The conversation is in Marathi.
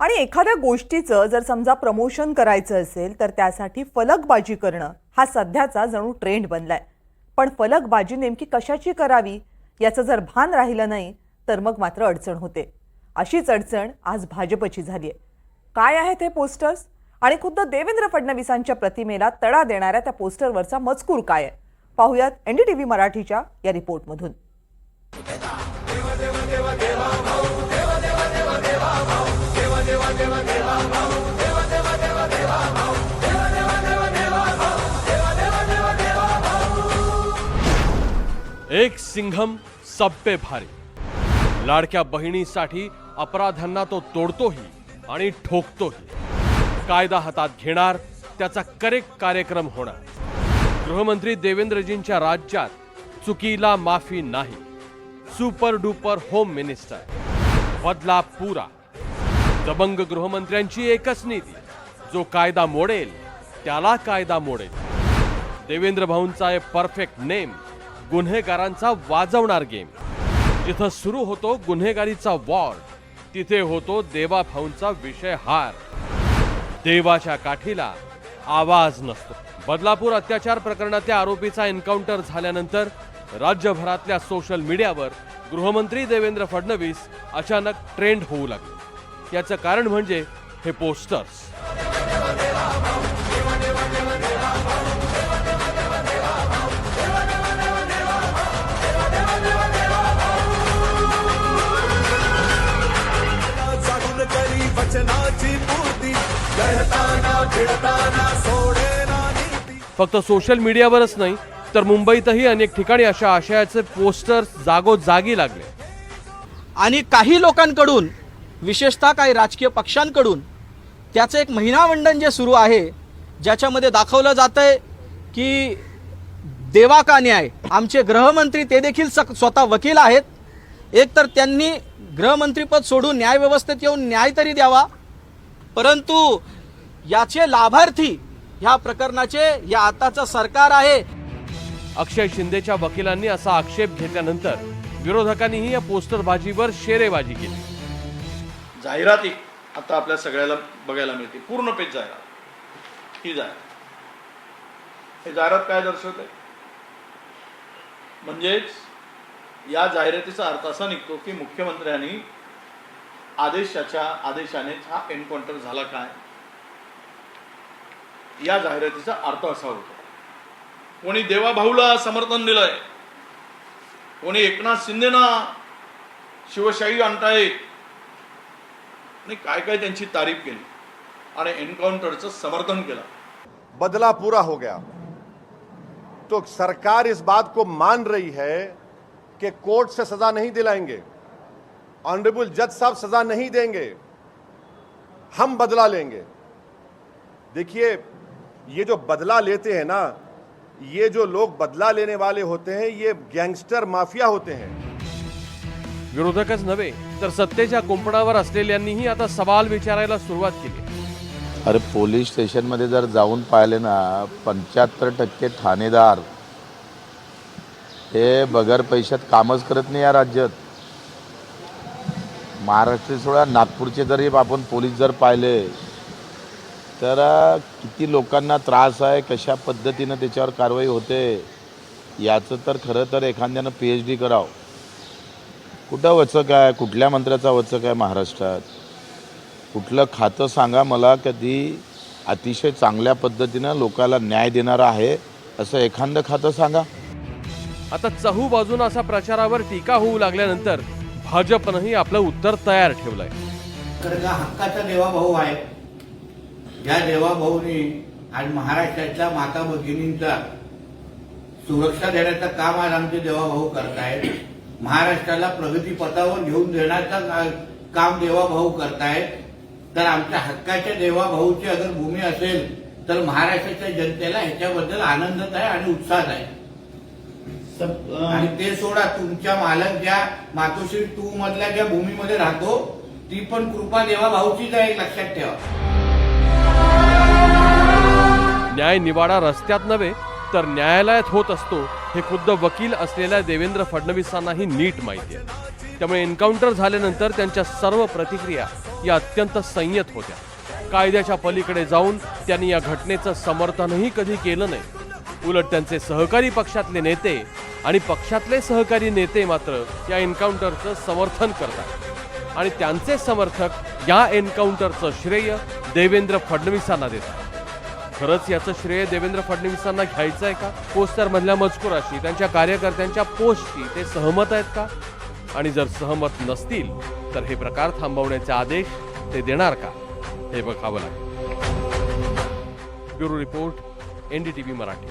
आणि एखाद्या गोष्टीचं जर समजा प्रमोशन करायचं असेल तर त्यासाठी फलकबाजी करणं हा सध्याचा जणू ट्रेंड बनलाय पण फलकबाजी नेमकी कशाची करावी याचं जर भान राहिलं नाही तर मग मात्र अडचण होते अशीच अडचण आज भाजपची झाली आहे काय आहेत हे पोस्टर्स आणि खुद्द देवेंद्र फडणवीसांच्या प्रतिमेला तडा देणाऱ्या त्या पोस्टरवरचा मजकूर काय आहे पाहुयात एनडीटीव्ही मराठीच्या या रिपोर्टमधून एक सिंघम सब्बे भारी. लाडक्या बहिणीसाठी अपराधांना तो तोडतोही आणि ठोकतोही. कायदा हातात घेणार त्याचा करेक्ट कार्यक्रम होणार. गृहमंत्री देवेंद्रजींच्या राज्यात चुकीला माफी नाही. Super duper home minister. बदला पुरा. दबंग गृहमंत्र्यांची एकच नीती जो कायदा मोडेल त्याला कायदा मोडेल. देवेंद्र भाऊंचा हे परफेक्ट नेम गुन्हेगारांचा वाजवणार गेम जिथं सुरू होतो गुन्हेगारीचा वॉर तिथे होतो देवा भाऊंचा विषय हार. देवाच्या काठीला आवाज नसतो. बदलापूर अत्याचार प्रकरणातल्या आरोपीचा एन्काउंटर झाल्यानंतर राज्यभरातल्या सोशल मीडियावर गृहमंत्री देवेंद्र फडणवीस अचानक ट्रेंड होऊ लागले. याचं कारण म्हणजे हे पोस्टर्स फक्त सोशल मीडियावरच नाही तर मुंबईतही अनेक ठिकाणी अशा आशयाचे पोस्टर्स जागोजागी लागले. आणि काही लोकांकडून विशेषतः काही राजकीय पक्षांकडून. त्याचं एक महिनामंडन जे सुरू आहे ज्याच्यामध्ये दाखवलं जातं आहे की देवा का न्याय? आमचे गृहमंत्री ते देखील स स्वतः वकील आहेत. एक तर त्यांनी गृहमंत्रीपद सोडून न्यायव्यवस्थेत येऊन न्याय तरी द्यावा. परंतु याचे लाभार्थी ह्या प्रकरणाचे या आताचं सरकार आहे. अक्षय शिंदेच्या वकिलांनी असा आक्षेप घेतल्यानंतर विरोधकांनीही या पोस्टरबाजीवर शेरेबाजी केली. जाहिराती आता आपल्या सगळ्याला बघायला मिळते पूर्ण पेज जाहिरात. ही जाहिरात. हे जाहिरात काय दर्शवते? म्हणजेच या जाहिरातीचा अर्थ असा निघतो की मुख्यमंत्र्यांनी आदेशाच्या आदेशानेच हा एन्काउंटर झाला काय? या जाहिरातीचा अर्थ असा होतो. कोणी देवाभाऊला समर्थन दिलंय कोणी एकनाथ शिंदेना शिवशाही आणतायत आणि काय काय त्यांची तारीफ केली आणि एन्काउंटरचं समर्थन केलं. बदला पूरा हो गया। तो सरकार इस बात को मान रही है कि कोर्ट से सजा नहीं दिलाएंगे। ऑनरेबल जज साहब सजा नहीं देंगे। हम बदला लेंगे। देखिए ये जो बदला लेते हैं ना ये जो लोग बदला लेने वाले होते हैं ये गैंगस्टर माफिया होते हैं। विरोधकच नव्हे तर सत्तेच्या कुंपणावर असलेल्यांनीही आता सवाल विचारायला सुरुवात केली. अरे पोलीस स्टेशनमध्ये जर जाऊन पाहिले ना पंच्याहत्तर टक्के ठाणेदार हे बगर पैशात कामच करत नाही या राज्यात. महाराष्ट्र सोडा नागपूरचे जरी आपण पोलीस जर पाहिले तर किती लोकांना त्रास आहे कशा पद्धतीनं त्याच्यावर कारवाई होते याचं तर खरं तर एखाद्यानं पी एच डी करावं. कुठं वचक आहे कुठल्या मंत्र्याचा वचक आहे महाराष्ट्रात? कुठलं खातं सांगा मला कधी अतिशय चांगल्या पद्धतीनं लोकाला न्याय देणारं आहे असं एखादं खातं सांगा. आता चहू बाजून असा प्रचारावर टीका होऊ लागल्यानंतर भाजपनंही आपलं उत्तर तयार ठेवलंय. खरं हक्काचा देवा भाऊ आहे. या देवा भाऊनी आज महाराष्ट्राच्या माता भगिनींचा सुरक्षा देण्याचं काम आज आमचे देवा भाऊ करतायत. महाराष्ट्राला प्रगती पथावर घेऊन देण्याचं काम देवा भाऊ करतायत. तर आमच्या हक्काच्या देवा भाऊची अगर भूमी असेल तर महाराष्ट्राच्या जनतेला ह्याच्याबद्दल आनंदच आहे आणि उत्साह आहे. आणि ते सोडा तुमच्या मालक ज्या मातोश्री टू मधल्या ज्या भूमीमध्ये राहतो ती पण कृपा देवा भाऊचीच आहे लक्षात ठेवा. न्याय निवाडा रस्त्यात नव्हे तर न्यायालयात होत असतो. हे खुद्द वकील असलेल्या देवेंद्र फडणवीसांनाही नीट माहिती आहे. त्यामुळे एन्काउंटर झाल्यानंतर त्यांच्या सर्व प्रतिक्रिया या अत्यंत संयत होत्या. कायद्याच्या पलीकडे जाऊन त्यांनी या घटनेचं समर्थनही कधी केलं नाही. उलट त्यांचे सहकारी पक्षातले नेते आणि पक्षातले सहकारी नेते मात्र या एन्काउंटरचं समर्थन करतात. आणि त्यांचे समर्थक या एन्काउंटरचं श्रेय देवेंद्र फडणवीसांना देतात. खरंच याचं श्रेय देवेंद्र फडणवीसांना घ्यायचं आहे का? पोस्टर मधल्या मजकुराशी त्यांच्या कार्यकर्त्यांच्या पोस्टशी ते सहमत आहेत का? आणि जर सहमत नसतील तर हे प्रकार थांबवण्याचे आदेश ते देणार का? हे बघावं लागेल. Bureau report NDTV Marathi.